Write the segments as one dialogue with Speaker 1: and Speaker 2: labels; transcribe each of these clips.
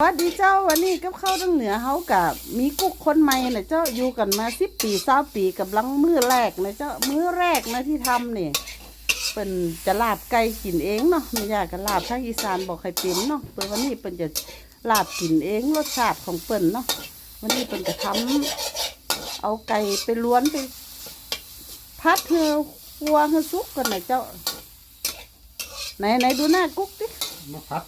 Speaker 1: สวัสดีเจ้าวันนี้กับข้าทั้งเหนือเฮากับมีกุ๊กคนใหม่นะเจ้าอยู่กันมาสิบปีสาปีกับลังมือแรกนะเจ้ามือแรกนะที่ทำนี่เป็นจะลาบไก่กินเองเนาะไม่อยากกันลาบทางอีสานบอกใครเป็นเนาะเปินวันนี้เปินจะลาบกินเองรสชาติของเปิ่นเนาะวันนี้เปิ่นจะทำเอาไก่ไปล้วนไป พัดเฮือวัวเฮือซุกกันนะเจ้าไหนไหนดูหน้ากุ๊กดิ
Speaker 2: มาพัด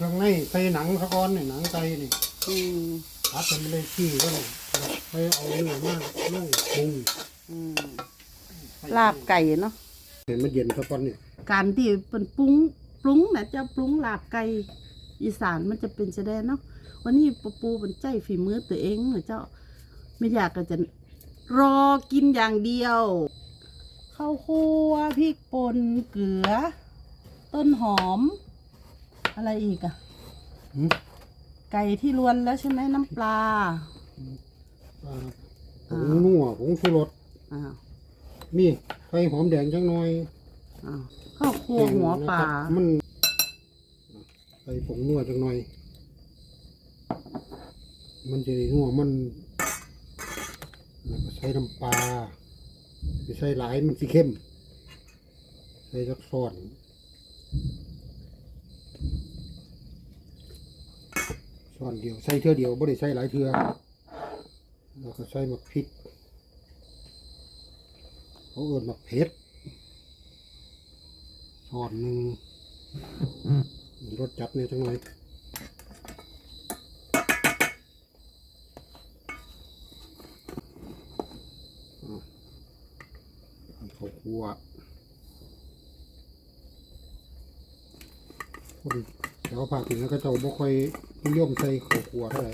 Speaker 2: เครื่องในใส่หนังสะก้อนนี่หนังไก่นี่
Speaker 1: อืม
Speaker 2: พัดเป็นเลยขี้ก็นี่ไปเอาเนื้อมาลงปรุง
Speaker 1: อืมลาบไก่เนาะ
Speaker 2: เห็นมันเย็นสะก้อนนี่
Speaker 1: การที่เป็นปรุงปรุงนะจะปรุงลาบไก่อีสานมันจะเป็นแสดงเนาะวันนี้ปูปูเป็นใจฝีมือตัวเองเหรอเจ้า ไม่อยากก็จะรอกินอย่างเดียวข้าวคั่วพริกป่นเกลือ ต้นหอม อะไรอีกอะ
Speaker 2: หืม
Speaker 1: ไก่ที่รวนแล้วใช่ไหมน้ำปลา
Speaker 2: อ่าผงนัวผงชูรส
Speaker 1: อ้าว
Speaker 2: มีไฟหอมแดงจังหน่อย
Speaker 1: อ้าวข้าวคั่วหัวปลา
Speaker 2: นะครับมันใส่ผงนัวจังหน่อย มันจะได้นัวมันแล้วก็ใส่น้ำปลาไปใส่หลายมันสิเข้ม ใส่สักซ้อน ช้อนเดียวใส่เทื่อเดียวไม่ได้ใส่หลายเทื่อแล้วก็ใส่หมักพริกเขาเอิญหมักเผ็ดช้อนหนึ่งรสจัดเนี่ยจังเลยข้าวคั่วคนแถวภาคเหนือก็เจ้าบ่ค่อย นิยมใส่ข้าวคั่วเท่าไหร่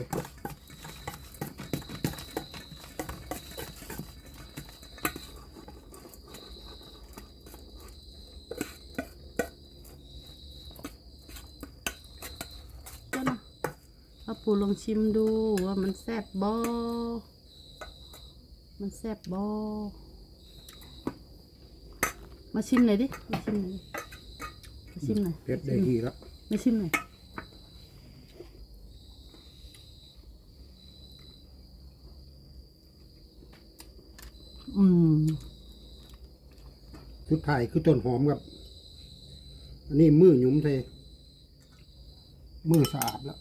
Speaker 1: เจ้าเนาะเอาปูลองชิมดูว่ามันแซ่บบอมันแซ่บบอมาชิมหน่อยดิ มาชิมหน่อยดิมาชิมหน่อย
Speaker 2: เผ็ดได้ทีแล้ว
Speaker 1: มาชิมหน่อย อืม
Speaker 2: สุดท้ายคือต้นหอมครับ อันนี้มือหยุ้มใส่มือสะอาดแล้ว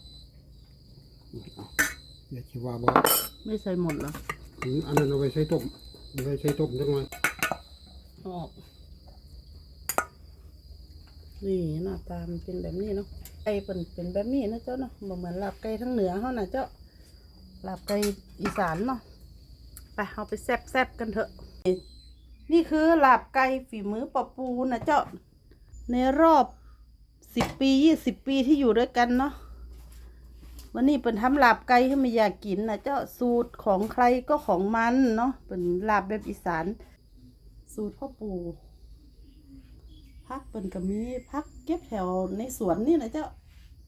Speaker 2: เอาอย่าคิดว่าบ่
Speaker 1: ไม่ใส่หมดเหรอ
Speaker 2: ถึงอันนั้นเอาไปใช้ต้มเอาไปใช้ต้มจังหน่อย
Speaker 1: ออก นี่หน้าตามันเป็นแบบนี้เนาะไก่เป็นเป็นแบบนี้นะเจ้าเนาะบ่เหมือนลาบไก่ทั้งเหนือเขานะเจ้าลาบไก่อีสานเนาะ ไปเอาไปแซบแซบกันเถอะ นี่คือลาบไก่ฝีมือปอปูนะเจ้า ในรอบสิบปียี่สิบปีที่อยู่ด้วยกันเนาะวันนี้เป็นทำลาบไก่ให้ไม่อยากกินนะเจ้าสูตรของใครก็ของมันเนาะเป็นลาบแบบอีสาน สูตรพ่อปู่พักเป็นก็มีพักเก็บแถวในสวนนี่นะเจ้า